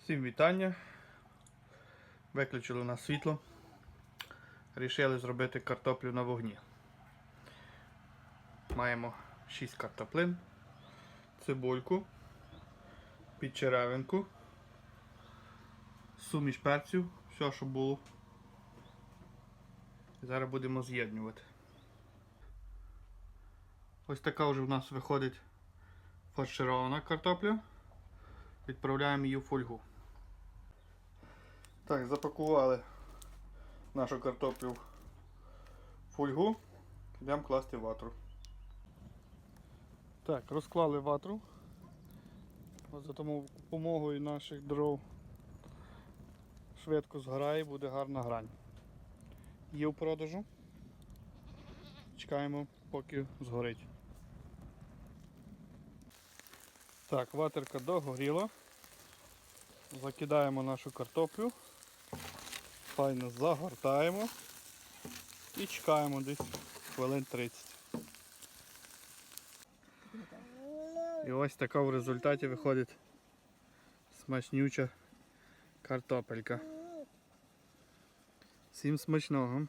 Всім вітання. Виключили у нас світло. Рішили зробити картоплю на вогні. Маємо 6 картоплин, цибульку, підчеревинку, суміш перців, все, що було. Зараз будемо з'єднувати. Ось така вже в нас виходить фарширована картопля. Відправляємо її в фольгу. Так, запакували нашу картоплю в фольгу. Йдемо класти ватру. Так, розклали ватру. За допомогою наших дров швидко згорає, буде гарна грань. Є в продажу. Чекаємо, поки згорить. Так, ватерка догоріла. Закидаємо нашу картоплю. Файно загортаємо і чекаємо десь хвилин 30. І ось така в результаті виходить смачнюча картопелька. Всім смачного!